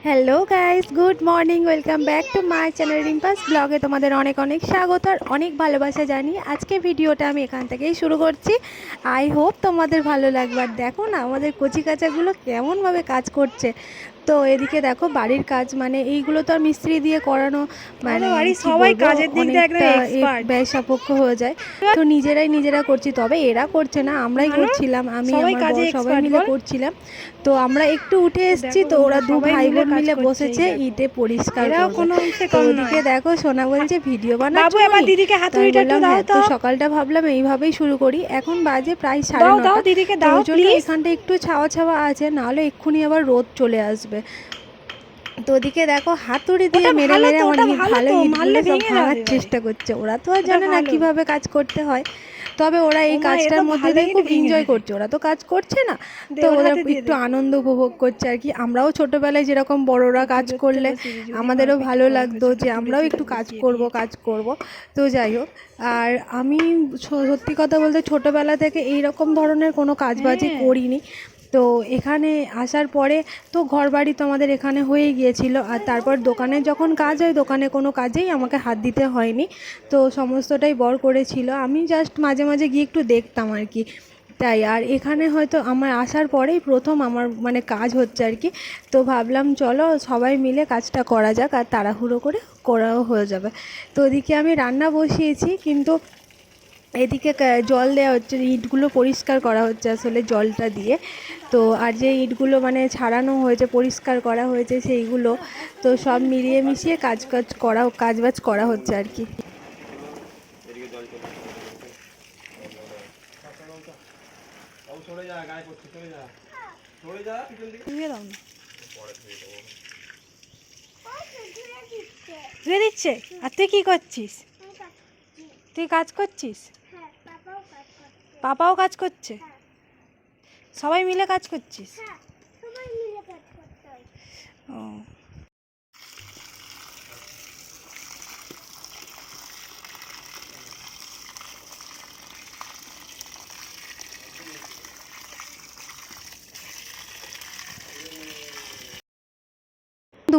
Hello guys good morning welcome back to my channel রিম্পাস ব্লগে তোমাদের অনেক অনেক স্বাগত আর অনেক ভালোবাসা জানি আজকে ভিডিওটা আমি এখান থেকেই শুরু করছি। আই হোপ তোমাদের ভালো লাগবে। আর দেখো না, আমাদের কচি কাচাগুলো কেমনভাবে কাজ করছে। তো এদিকে দেখো বাড়ির কাজ মানে এইগুলো তো আর মিস্ত্রি দিয়ে করানো মানে সবাই কাজের দিক দিয়ে একদম expert। ব্যয় সাপেক্ষ হয়ে যায়। তো নিজেরাই নিজেরা করছি তবে এরা করছে না আমরাই না, না, করছিলাম আমি সবাই আমার সবাই মিলে করছিলাম। তো আমরা একটু উঠে এসেছি তো ওরা দু ভাই বোন মিলে বসেছে ইটে পরিষ্কার। কোনো ওদিকে দেখো সোনা বলছে ভিডিও বানাচ্ছ বাবু এবার দিদিকে হাতুড়িটা দাও "হ্যাঁ, তো সকালটা ভাবলাম এইভাবেই শুরু করি। এখন বাজে প্রায় সাড়ে নটা। দিদিকে দাও প্লিজ এখানটা একটু ছাওয়া ছাওয়া আছে নাহলে এক্ষুনি আবার রোদ চলে আসবে। তো ওদিকে দেখো হাতুড়ি দিয়ে মেরে মেরে আমার ভালো ইটগুলো সব ভাঙার চেষ্টা করছে। ওরা তো আর জানে না। কীভাবে কাজ করতে হয়। তবে ওরা এই কাজটার মধ্যে দিয়ে খুব এনজয় করছে। ওরা তো কাজ করছে না। তো ওরা একটু আনন্দ উপভোগ করছে আর কি। আমরাও ছোটবেলায় যেরকম বড়রা কাজ করলে আমাদেরও ভালো লাগতো যে আমরাও একটু কাজ করব কাজ করব। তো যাই হোক আর আমি সত্যি কথা বলতে ছোটবেলা থেকে এই রকম ধরনের কোনো কাজবাজি হ্যাঁ। করিনি। তো এখানে আসার পরে তো ঘর বাড়ি তো আমাদের এখানে হয়ে গিয়েছিল আর তারপর দোকানে যখন কাজ হয়, দোকানে কোনো কাজেই আমাকে হাত দিতে হয়নি। তো সমস্তটাই বর করেছিল। আমি জাস্ট মাঝে মাঝে গিয়ে একটু দেখতাম আর কি। তাই আর এখানে হয়তো আমার আসার পরেই প্রথম আমার মানে কাজ হচ্ছে আর কি। তো ভাবলাম, চলো সবাই মিলে কাজটা করা যাক আর তাড়াহুড়ো করে করাও হয়ে যাবে। তো ওদিকে আমি রান্না বসিয়েছি, কিন্তু এদিকে জল দেওয়া হচ্ছে, ইটগুলো পরিষ্কার করা হচ্ছে আসলে জলটা দিয়ে। তো আর যে ইটগুলো মানে ছাড়ানো হয়েছে, পরিষ্কার করা হয়েছে সেইগুলো, তো সব মিলিয়ে মিশিয়ে কাজ কাজ করা কাজবাজ করা হচ্ছে আর কি। দিচ্ছে? আর তুই কি করছিস? তুই কাজ করছিস? পাপাও কাজ করছে। সবাই মিলে কাজ করছিস? ও।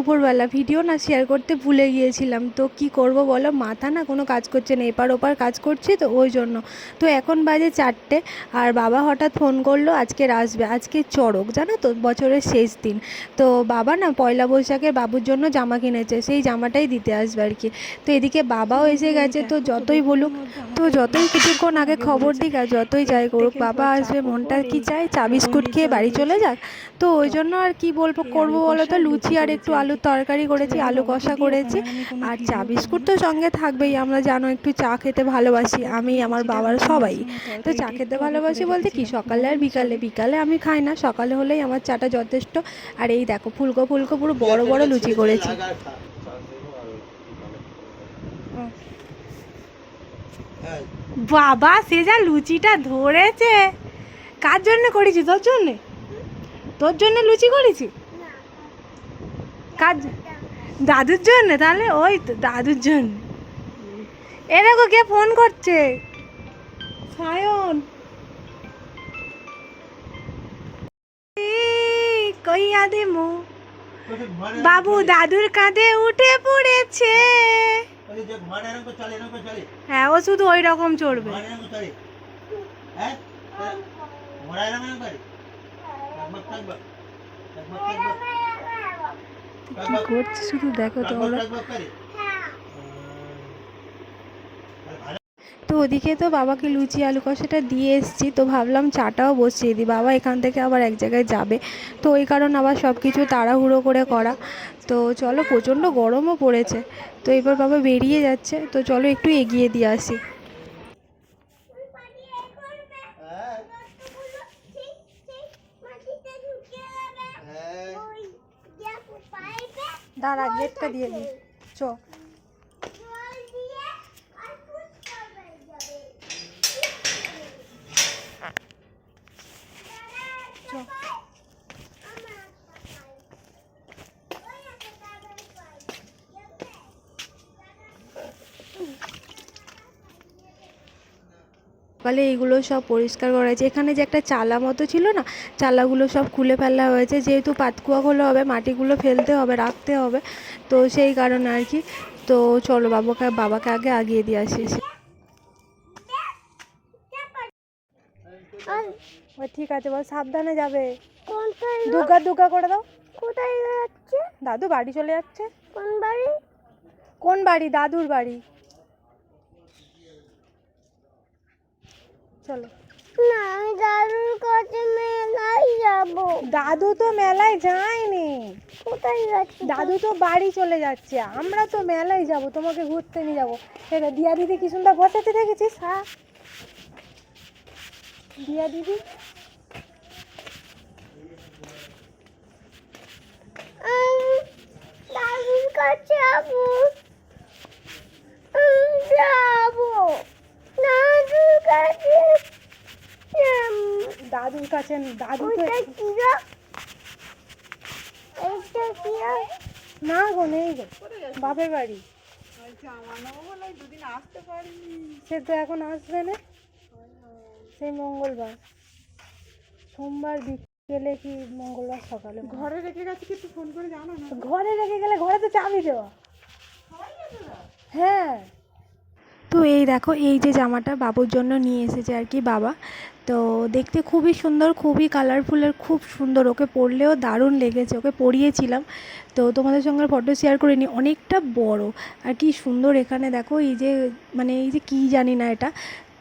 দুপুরবেলা ভিডিও না শেয়ার করতে ভুলে গিয়েছিলাম। তো কি করব বলো? মাথা না কোনো কাজ করছে না, এপার ওপার কাজ করছি তো ওই জন্য। তো এখন বাজে চারটে আর বাবা হঠাৎ ফোন করল, আজকের আসবে। আজকে চড়ক, জানো তো? বছরের শেষ দিন। তো বাবা না পয়লা বৈশাখে বাবুর জন্য জামা কিনেছে, সেই জামাটাই দিতে আসবে আর কি। তো এদিকে বাবাও এসে গেছে, তো যতই বলুক, তো যতই কিছুক্ষণ আগে খবর দিক আর যতই যাই করুক, বাবা আসবে, মনটা কি চায়? চা বিস্কুট খেয়ে বাড়ি চলে যাক। তো ওই জন্য আর কি বলব, করব বলো তো? লুচি আর একটু আলুর তরকারি করেছি, আলু কষা করেছি, আর চা বিস্কুট তো সঙ্গে থাকবেই। আমরা জানো একটু চা খেতে ভালোবাসি, আমি, আমার বাবার সবাই। তো চা খেতে ভালোবাসি বলতে কি, সকালে আর বিকালে। বিকালে আমি খাই না, সকালে হলেই আমার চাটা যথেষ্ট। আর এই দেখো, ফুলকো ফুলকো পুরো বড় বড় লুচি করেছি। বাবা, সে যা লুচিটা ধরেছে। কার জন্য করেছি? তোর জন্য? তোর জন্য লুচি করেছি? কার জ- দাদুর জন্য? তাহলে ওই তো, দাদুর জন্য। এ দেখো কে ফোন করছে। সায়ন। কইয়া দে বাবু, দাদুর কাঁধে উঠে পড়েছে। হ্যাঁ ও শুধু ওই রকম চড়বে। কি করছি শুধু দেখো তোমরা তো ওদিকে তো বাবাকে লুচি, আলু কষাটা দিয়ে এসেছি। তো ভাবলাম চাটাও বসিয়ে দিই। বাবা এখান থেকে আবার এক জায়গায় যাবে। তো ওই কারণে আবার সব কিছু তাড়াহুড়ো করে করা। তো চলো প্রচণ্ড গরমও পড়েছে। তো এবার বাবা বেরিয়ে যাচ্ছে। তো চলো একটু এগিয়ে দিয়ে আসি। দাঁড়া গেটটা দিয়ে দিই। চ সকালে এইগুলো সব পরিষ্কার করা হয়েছে। এখানে যে একটা চালা মতো ছিল না চালাগুলো সব খুলে ফেলা হয়েছে। যেহেতু পাতকুয়াগুলো হবে মাটিগুলো ফেলতে হবে রাখতে হবে তো সেই কারণে আর কি। তো চলো বাবাকে বাবাকে আগে আগিয়ে দিয়ে আসি। ও ঠিক আছে বল সাবধানে যাবে। দুগা দুগা করে দাও। কোথায় যাচ্ছে? দাদু বাড়ি চলে যাচ্ছে। কোন বাড়ি? কোন বাড়ি? দাদুর বাড়ি। চলো। না আমি দাদুর কাছে মেলায় যাব। দাদু তো মেলায় যায়নি। কোথায় যাচ্ছে দাদু তো বাড়ি চলে যাচ্ছে। আমরা তো মেলায় যাব তোমাকে ঘুরতে নিয়ে যাব। হ্যাঁ দিয়া দিদি কি সুন্দর বসাতে দেখেছিস? হ্যাঁ। দিয়া দিদি আমি দাদুর কাছে যাব যাব দাদুর কাছে যাব। কাছে দাদু তো? না গো নেই গো। বাপের বাড়ি। সে তো এখন আসবে না। সেই মঙ্গলবার। সোমবার বিকেলে কি মঙ্গলবার সকালে ঘরে রেখে গেছে কি ফোন করে জানো না? ঘরে রেখে গেলে ঘরে তো চাবি দেওয়া। হ্যাঁ। তো এই দেখো, এই যে জামাটা বাবুর জন্য নিয়ে এসেছে আর কি বাবা। তো দেখতে খুবই সুন্দর, খুবই কালারফুল আর খুব সুন্দর। ওকে পরলেও দারুণ লেগেছে, ওকে পরিয়েছিলাম। তো তোমাদের সঙ্গে ফটো শেয়ার করে নিই, অনেকটা বড়। আর কি সুন্দর এখানে দেখো, এই যে মানে এই যে কী জানি না এটা।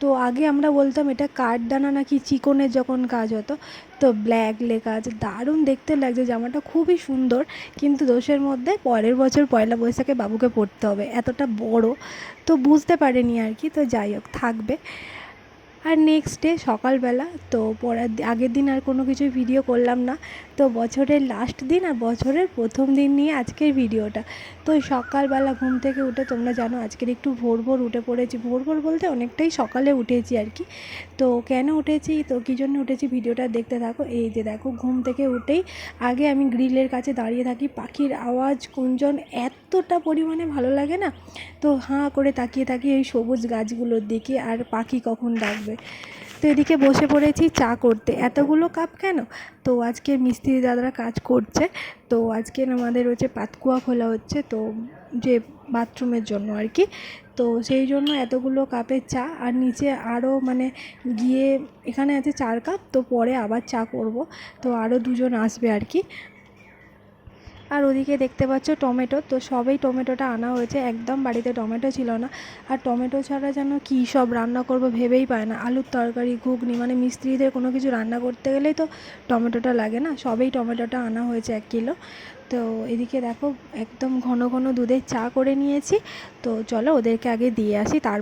তো আগে আমরা বলতাম এটা কাঠদানা নাকি চিকনের যখন কাজ হতো, তো ব্ল্যাক লেখা আছে। দারুণ দেখতে লাগছে, জামাটা খুবই সুন্দর, কিন্তু দোষের মধ্যে পরের বছর পয়লা বৈশাখে বাবুকে পড়তে হবে, এতটা বড়। তো বুঝতে পারেনি আর কি, তো যাই হোক, থাকবে। আর নেক্সট ডে সকালবেলা, তো পরের আগের দিন আর কোনো কিছুই ভিডিও করলাম না। তো বছরের লাস্ট দিন আর বছরের প্রথম দিন নিয়ে আজকের ভিডিওটা তো সকালবেলা ঘুম থেকে উঠে তোমরা জানো আজকের একটু ভোর ভোর উঠে পড়েছি। ভোর ভোর বলতে অনেকটাই সকালে উঠেছি আর কি। তো কেন উঠেছি? তো কী জন্য উঠেছি? ভিডিওটা দেখতে থাকো। এই যে দেখো, ঘুম থেকে উঠেই আগে আমি গ্রিলের কাছে দাঁড়িয়ে থাকি। পাখির আওয়াজ কুঞ্জন এতটা পরিমাণে ভালো লাগে না? তো হাঁ করে তাকিয়ে থাকি এই সবুজ গাছগুলোর দিকে। আর পাখি কখন ডাকবে? তো এদিকে বসে পড়েছি চা করতে। এতগুলো কাপ কেন? তো আজকে মিস্ত্রি দাদারা কাজ করছে। তো আজকে আমাদের হচ্ছে পাতকুয়া খোলা হচ্ছে, তো যে বাথরুমের জন্য আর কি। তো সেই জন্য এতগুলো কাপের চা, আর নিচে আরও মানে গিয়ে এখানে আছে চার কাপ, তো পরে আবার চা করব। তো আরও দুজন আসবে আর কি। আর ওদিকে দেখতে পাচ্ছ টমেটো। তো সবেই টমেটোটা আনা হয়েছে। একদম বাড়িতে টমেটো ছিল না। আর টমেটো ছাড়া যেন কী সব রান্না করব ভেবেই পায় না। আলুর তরকারি, ঘুগনি মানে মিস্ত্রিদের কোনো কিছু রান্না করতে গেলেই তো টমেটোটা লাগে না। সবেই টমেটোটা আনা হয়েছে এক কিলো। তো এদিকে দেখো, একদম ঘন ঘন দুধের চা করে নিয়েছি। তো চলো ওদেরকে আগে দিয়ে আসি তার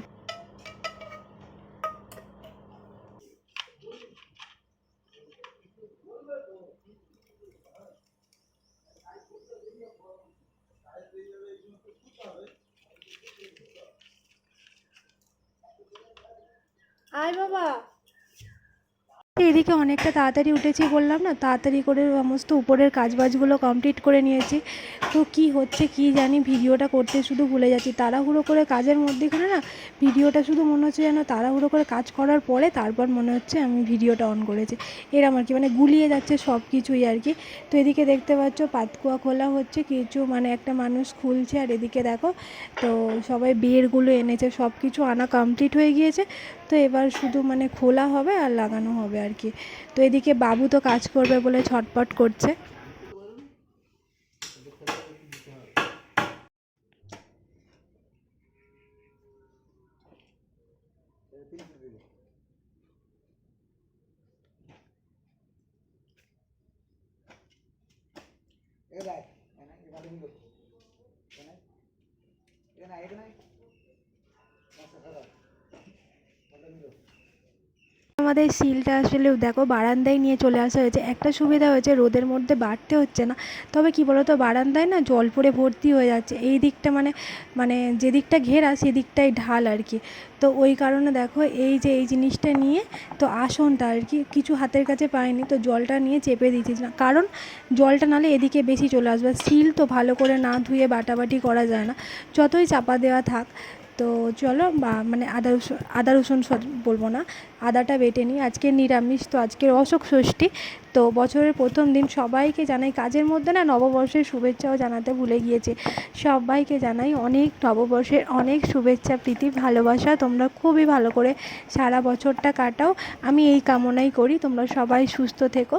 বাবা। এদিকে অনেকটা তাড়াতাড়ি উঠেছি বললাম না, তাড়াতাড়ি করে সমস্ত উপরের কাজবাজগুলো কমপ্লিট করে নিয়েছি। তো কি হচ্ছে কি জানি, ভিডিওটা করতে শুধু ভুলে যাচ্ছি। তাড়াহুড়ো করে কাজের মধ্যেখানে না, ভিডিওটা শুধু মনে হচ্ছে যেন তাড়াহুড়ো করে কাজ করার পরে তারপর মনে হচ্ছে আমি ভিডিওটা অন করেছি। এরম আর কি মানে গুলিয়ে যাচ্ছে সব কিছুই আর কি। তো এদিকে দেখতে পাচ্ছ, পাতকুয়া খোলা হচ্ছে, কিছু মানে একটা মানুষ খুলছে আর এদিকে দেখো, তো সবাই বিয়েরগুলো এনেছে সব কিছু আনা কমপ্লিট হয়ে গিয়েছে। তো এবার শুধু মানে খোলা হবে আর লাগানো হবে আর কি। তো এদিকে বাবু তো কাজ করবে বলে ছটপট করছে। আমাদের সিলটা আসলে দেখো বারান্দায় নিয়ে চলে আসা হয়েছে। একটা সুবিধা হয়েছে, রোদের মধ্যে বাড়তে হচ্ছে না। তবে কি বলতো, বারান্দায় না জল পড়ে ভর্তি হয়ে যাচ্ছে। এই দিকটা মানে মানে যে দিকটা ঘেরা সেদিকটাই ঢাল আর কি। তো ওই কারণে দেখো এই যে এই জিনিসটা নিয়ে, তো আসনটা আর কি, কিছু হাতের কাছে পাইনি, তো জলটা নিয়ে চেপে দিয়েছি না কারণ জলটা নালে এদিকে বেশি চলে আসবে। সিল তো ভালো করে না ধুয়ে বাটাবাটি করা যায় না। যতই চাপা দেওয়া থাক তো চলো বা মানে আদা রসুন আদা রসুন বলব না, আদাটা বেটে নিই। আজকে নিরামিষ, তো আজকের অশোক ষষ্ঠী। তো বছরের প্রথম দিন সবাইকে জানাই, কাজের মধ্যে না নববর্ষের শুভেচ্ছাও জানাতে ভুলে গিয়েছে। সবাইকে জানাই অনেক নববর্ষের অনেক শুভেচ্ছা, প্রীতি, ভালোবাসা। তোমরা খুবই ভালো করে সারা বছরটা কাটাও। আমি এই কামনাই করি, তোমরা সবাই সুস্থ থেকো।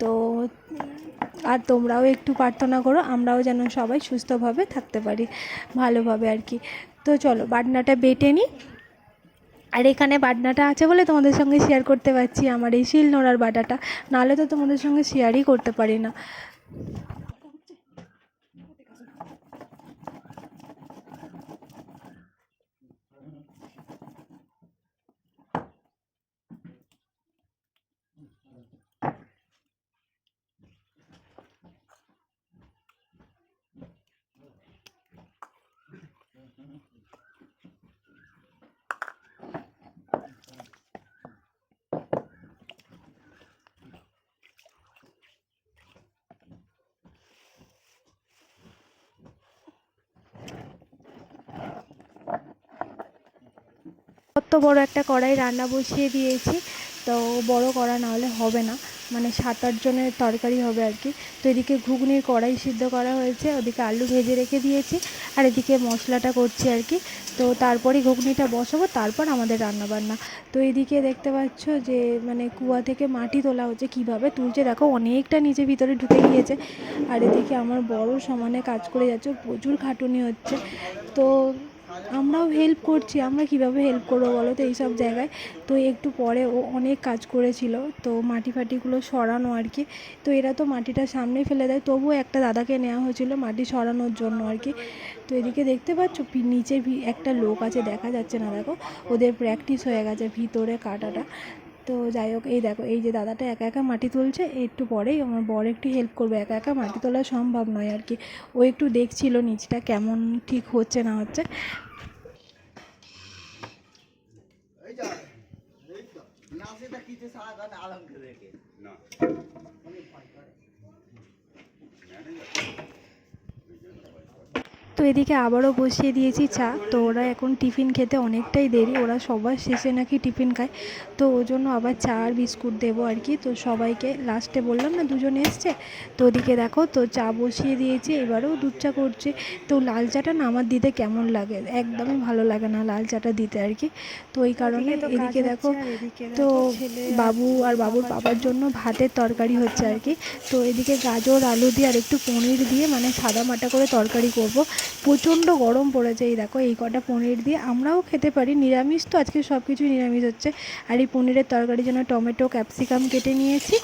তো আর তোমরাও একটু প্রার্থনা করো, আমরাও যেন সবাই সুস্থভাবে থাকতে পারি, ভালোভাবে আর কি। তো চলো বাটনাটা বেটে নিই। আর এখানে বাটনাটা আছে বলে তোমাদের সঙ্গে শেয়ার করতে পারছি, আমার এই শিল নোড়ার বাটাটা। নাহলে তো তোমাদের সঙ্গে শেয়ারই করতে পারি না। বড় একটা কড়াই রান্না বসিয়ে দিয়েছি। তো বড় কড়া না হলে হবে না। মানে সাত আট জনের তরকারি হবে আর কি। তো এদিকে ঘুগনির কড়াই সিদ্ধ করা হয়েছে, ওদিকে আলু ভেজে রেখে দিয়েছি আর এদিকে মশলাটা করছি আর কি। তো তারপরে ঘুগনিটা বসাবো, তারপর আমাদের রান্না বান্না তো এদিকে দেখতে পাচ্ছ যে মানে কুয়া থেকে মাটি তোলা হচ্ছে, কীভাবে তুলছে? দেখো অনেকটা নিচে ভিতরে ঢুকে গিয়েছে। আর এদিকে আমার বড় সমানে কাজ করে যাচ্ছে, প্রচুর খাটুনি হচ্ছে। তো আমরাও হেল্প করছি। আমরা কীভাবে হেল্প করব বলো তো এইসব জায়গায়? তো একটু পরে ও অনেক কাজ করেছিল। তো মাটি ফাটিগুলো সরানো আর কি। তো এরা তো মাটিটা সামনে ফেলে দেয়। তবুও একটা দাদাকে নেওয়া হয়েছিল মাটি সরানোর জন্য আর কি। তো এদিকে দেখতে পাচ্ছ নিচে একটা লোক আছে, দেখা যাচ্ছে না, দেখো। ওদের প্র্যাকটিস হয়ে গেছে ভিতরে কাটাটা। তো যাই হোক, এই দেখো, এই যে দাদাটা একা একা মাটি তুলছে। একটু পরেই আমার বর একটু হেল্প করবে। একা একা মাটি তোলা সম্ভব নয় আর কি। ও একটু দেখছিল নিচটা কেমন ঠিক হচ্ছে না হচ্ছে। কিছু সময় আলম করে রেখে না। তো এদিকে আবারও বসিয়ে দিয়েছি চা। তো ওরা এখন টিফিন খেতে অনেকটাই দেরি। ওরা সবার শেষে নাকি টিফিন খায়। তো ওই জন্য আবার চা আর বিস্কুট দেবো আর কি। তো সবাইকে লাস্টে বললাম না দুজন এসছে? তো ওদিকে দেখো তো চা বসিয়ে দিয়েছি এবারেও দুধ চা করছে। তো লাল চাটা না আমার দিতে কেমন লাগে? একদমই ভালো লাগে না লাল চাটা দিতে আর কি। তো ওই কারণে এদিকে দেখো তো বাবু আর বাবুর বাবার জন্য ভাতের তরকারি হচ্ছে আর কি। তো এদিকে গাজর আলু দিয়ে আর একটু পনির দিয়ে মানে সাদা মাটা করে তরকারি করব। প্রচণ্ড গরম পড়েছে। এই দেখো, এই কটা পনির দিয়ে আমরাও খেতে পারি। নিরামিষ তো, আজকে সব কিছুই নিরামিষ হচ্ছে। আর এই পনিরের তরকারির জন্য টমেটো, ক্যাপসিকাম কেটে নিয়েছি।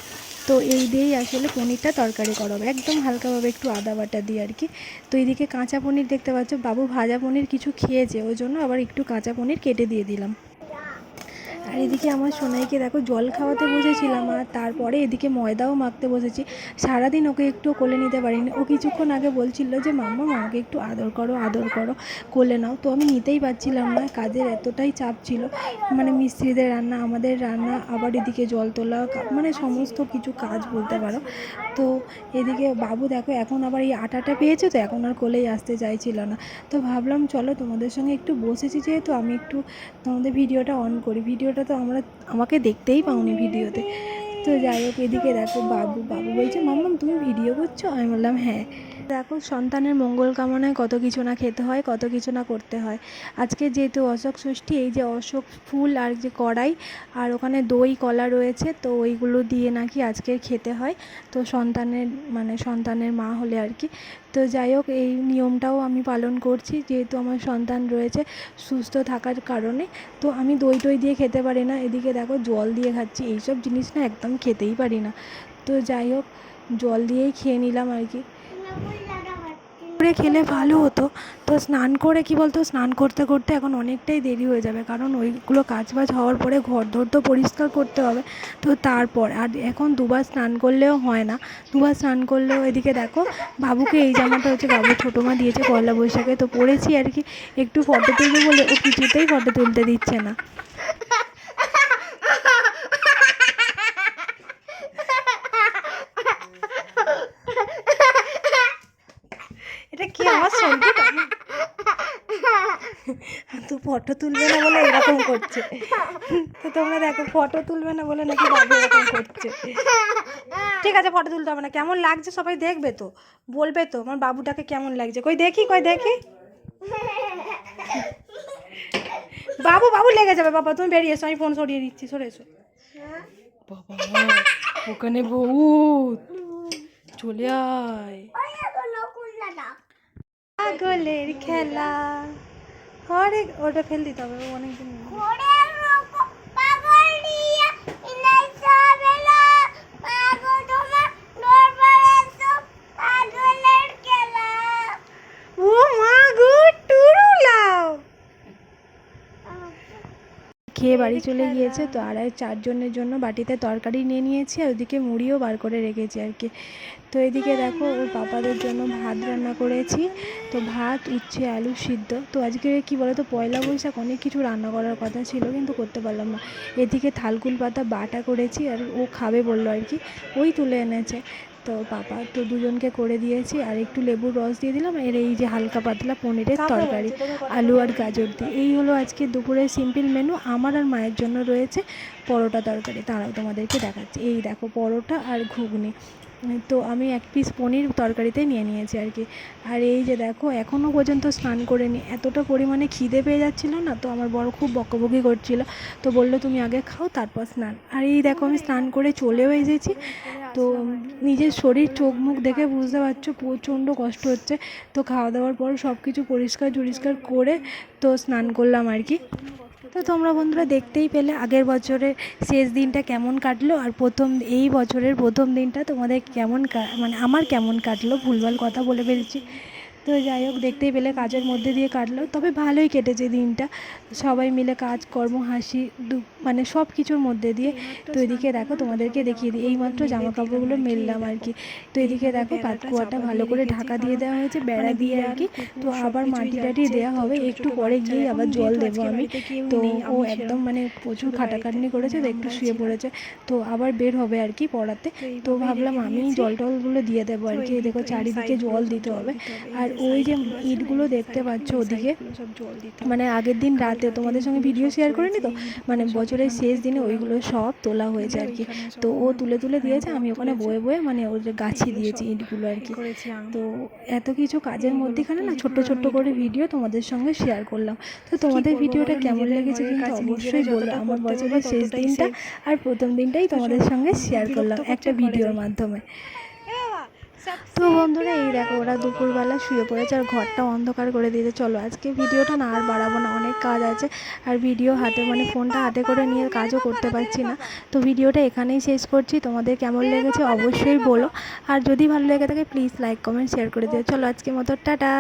তো এই দিয়েই আসলে পনিরটা তরকারি করা হবে। একদম হালকাভাবে একটু আদা বাটা দিয়ে আর কি। তো এইদিকে কাঁচা পনির দেখতে পাচ্ছ, বাবু ভাজা পনির কিছু খেয়েছে, ওই জন্য আবার একটু কাঁচা পনির কেটে দিয়ে দিলাম। আর এদিকে আমার সোনাইকে দেখো জল খাওয়াতে বসেছিলাম আর তারপরে এদিকে ময়দাও মাখতে বসেছি। সারাদিন ওকে একটু কোলে নিতে পারিনি। ও কিছুক্ষণ আগে বলছিল যে, মাম্মা আমাকে একটু আদর করো আদর করো, কোলে নাও। তো আমি নিতেই পারছিলাম না। কাজের এতটাই চাপ ছিল। মানে মিস্ত্রিদের রান্না, আমাদের রান্না, আবার এদিকে জল তোলা মানে সমস্ত কিছু কাজ বলতে পারো। তো এদিকে বাবু দেখো, এখন আবার এই আটাটা পেয়েছে তো, এখন আর কোলেই আসতে চাইছিল না। তো ভাবলাম, চলো তোমাদের সঙ্গে একটু বসেছি যেহেতু আমি একটু তোমাদের ভিডিওটা অন করি। ভিডিওটা তো আমরা আমাকে দেখতেই পাওনি ভিডিওতে। তো যাই হোক, এদিকে দেখো বাবু বাবু বলছে, মাম্মাম, তুমি ভিডিও করছ? আমি বললাম হ্যাঁ। দেখো সন্তানের মঙ্গল কামনায় কত কিছু না খেতে হয়, কত কিছু না করতে হয়। আজকে যেহেতু অশোক ষষ্ঠী এই যে অশোক ফুল আর যে কড়াই আর ওখানে দই, কলা রয়েছে, তো ওইগুলো দিয়ে নাকি আজকে খেতে হয়। তো সন্তানের মানে সন্তানের মা হলে আর কি। তো যাই হোক, এই নিয়মটাও আমি পালন করছি, যেহেতু আমার সন্তান রয়েছে সুস্থ থাকার কারণে। তো আমি দই টই দিয়ে খেতে পারি না, এদিকে দেখো জল দিয়ে খাচ্ছি, এইসব জিনিস না একদম খেতেই পারি না। তো যাই হোক, জল দিয়েই খেয়ে নিলাম আর কি। করে খেলে ভালো হতো। তো স্নান করে, কি বলতো, স্নান করতে করতে এখন অনেকটাই দেরি হয়ে যাবে। কারণ ওইগুলো কাজ বাজ হওয়ার পরে ঘর ধর তো পরিষ্কার করতে হবে। তো তারপর, আর এখন দুবার স্নান করলেও হয় না। দুবার স্নান করলেও এদিকে দেখো, বাবুকে এই জামাটা হচ্ছে বাবু ছোটো মা দিয়েছে পয়লা বৈশাখে। তো পরেছি আর কি, একটু ফটো তুলবে বলে ও কিছুতেই ফটো তুলতে দিচ্ছে না। আমার সংগীত তো ফটো তুলবে না বলে এরকম করছে। তো তোমরা দেখো ফটো তুলবে না বলে নাকি বাবু এরকম করছে। ঠিক আছে ফটো তুলতে হবে না। কেমন লাগছে সবাই দেখবে তো? বলবে তো আমার বাবুটাকে কেমন লাগছে? কই দেখি কই দেখি। বাবু বাবু লেগে যাবে বাবা তুমি বেরিয়ে এসো আমি ফোন সরিয়ে দিচ্ছি সরে এসো। বাবা ওখানে বহুত। চলে আয় ওই এখনও খুলনা না পাগলের খেলা। হরে ওটা ফেল দিতে হবে অনেকদিন ঘোড়ে রকম পাগল দিয়া ইনাই সাবেলা পাগল তোমার দরবারে তো পাগলের খেলা ও মা গো টুরুলাও খেয়ে বাড়ি চলে গিয়েছে তো আর চারজনের জন্য বাটিতে তরকারি নিয়ে নিয়েছি আর ওদিকে মুড়িও বার করে রেখেছি আর কি। তো এদিকে দেখো ওর পাপাদের জন্য ভাত রান্না করেছি তো ভাত উচ্ছে আলু সিদ্ধ। তো আজকে কি বলো তো পয়লা বৈশাখ অনেক কিছু রান্না করার কথা ছিল কিন্তু করতে পারলাম না। এদিকে থালকুল পাতা বাটা করেছি আর ও খাবে বলল আর কি ওই তুলে এনেছে। তো পাপা তো দুজনকে করে দিয়েছি। আর একটু লেবুর রস দিয়ে দিলাম। এর এই যে হালকা পাতলা পনিরের তরকারি আলু আর গাজর দিয়ে। এই হলো আজকে দুপুরের সিম্পল মেনু। আমার আর মায়ের জন্য রয়েছে পরোটা তরকারি। তারাও তোমাদেরকে দেখাচ্ছি। এই দেখো পরোটা আর ঘুগনি। তো আমি এক পিস পনির তরকারিতে নিয়ে নিয়েছি আর কি। আর এই যে দেখো এখনও পর্যন্ত স্নান করে নি এতটা পরিমাণে খিদে পেয়ে যাচ্ছিল না, তো আমার বড় খুব বকবকি করছিল। তো বলল, তুমি আগে খাও, তারপর স্নান। আর এই দেখো, আমি স্নান করে চলেও এসেছি। তো নিজের শরীর, চোখ, মুখ দেখে বুঝতে পারছ, প্রচণ্ড কষ্ট হচ্ছে। তো খাওয়া দাওয়ার পর সব কিছু পরিষ্কার টরিষ্কার করে তো স্নান করলাম আর কি। তো তোমরা বন্ধুরা দেখতেই পেলে আগের বছরের শেষ দিনটা কেমন কাটলো আর প্রথম, এই বছরের প্রথম দিনটা তোমাদের কেমন মানে আমার কেমন কাটলো ভুলভাল কথা বলে ফেলছি। তো যাই হোক দেখতেই পেলে কাজের মধ্যে দিয়ে কাটলো। তবে ভালোই কেটেছে দিনটা। সবাই মিলে কাজকর্ম হাসি দু- মানে সব কিছুর মধ্যে দিয়ে। তো এদিকে দেখো তোমাদেরকে দেখিয়ে দিই। এইমাত্র জামা কাপড়গুলো মেললাম আর কি। তো এদিকে দেখো কাঠকুয়াটা ভালো করে ঢাকা দিয়ে দেওয়া হয়েছে বেড়া দিয়ে আর কি। তো আবার মাটি টাটি দেওয়া হবে। একটু পরে গিয়েই আবার জল দেবো আমি। তো ও একদম মানে প্রচুর খাটাখাটনি করেছে তো একটু শুয়ে পড়েছে। তো আবার বের হবে আর কি পড়াতে। তো ভাবলাম আমি জল টলগুলো দিয়ে দেবো আর কি। দেখো চারিদিকে জল দিতে হবে। আর ওই যে ইটগুলো দেখতে পাচ্ছ ওদিকে? মানে আগের দিন রাতে তোমাদের সঙ্গে ভিডিও শেয়ার করিনি তো? মানে বছরের শেষ দিনে ওইগুলো সব তোলা হয়েছে আর কি। তো ও তুলে তুলে দিয়েছে আমি ওখানে বয়ে বয়ে মানে ওই যে গাছে দিয়েছি ইটগুলো আর কি। তো এত কিছু কাজের মধ্যেখানে না ছোট্ট ছোট্ট করে ভিডিও তোমাদের সঙ্গে শেয়ার করলাম। তো তোমাদের ভিডিওটা কেমন লেগেছে কিন্তু অবশ্যই বলো। আমার বছরের শেষ দিনটা আর প্রথম দিনটাই তোমাদের সঙ্গে শেয়ার করলাম একটা ভিডিওর মাধ্যমে। তো বন্ধুরা, এই দেখো, ওরা দুপুরবেলা শুয়ে পড়েছে আর ঘরটা অন্ধকার করে দিয়েছে। চলো, আজকে ভিডিওটা না আর বাড়াবো না, অনেক কাজ আছে। আর ভিডিও হাতে মানে ফোনটা হাতে করে নিয়ে কাজও করতে পারছি না। তো ভিডিওটা এখানেই শেষ করছি। তোমাদের কেমন লেগেছে অবশ্যই বলো। আর যদি ভালো লেগে থাকে প্লিজ লাইক কমেন্ট শেয়ার করে দিও। চলো আজকে মতো, টাটা!